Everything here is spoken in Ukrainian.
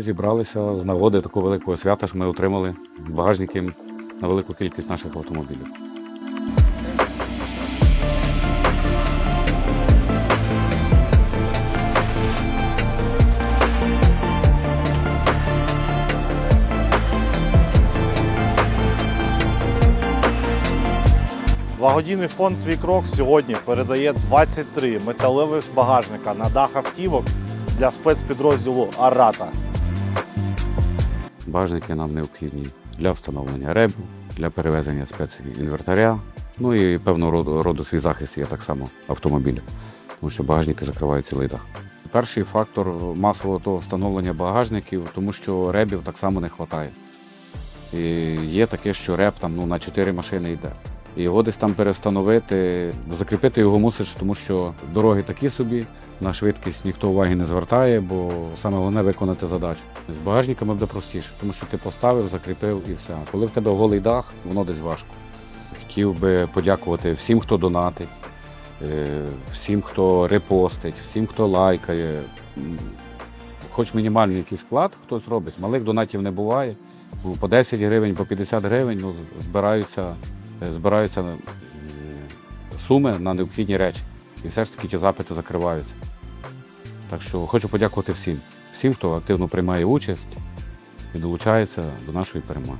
зібралися з нагоди такого великого свята, що ми отримали багажники на велику кількість наших автомобілів. Благодійний фонд Твій Крок сьогодні передає 23 металевих багажника на дах автівок для спецпідрозділу Арата. Багажники нам необхідні для встановлення ребів, для перевезення спецінвертаря, ну і певного роду, роду свій захист є так само автомобіля, тому що багажники закривають цілий дах. Перший фактор масового того встановлення багажників, тому що ребів так само не вистачає. І є таке, що реб там ну, на 4 машини йде. Його десь там перестановити, закріпити його мусиш, тому що дороги такі собі, на швидкість ніхто уваги не звертає, бо саме головне виконати задачу. З багажниками буде простіше, тому що ти поставив, закріпив і все. Коли в тебе голий дах, воно десь важко. Хотів би подякувати всім, хто донатить, е, всім, хто репостить, всім, хто лайкає. Хоч мінімальний якийсь вклад хтось робить, малих донатів не буває. По 10 гривень, по 50 гривень ну, збираються, збираються суми на необхідні речі. І все ж таки ті запити закриваються. Так що хочу подякувати всім, всім, хто активно приймає участь і долучається до нашої перемоги.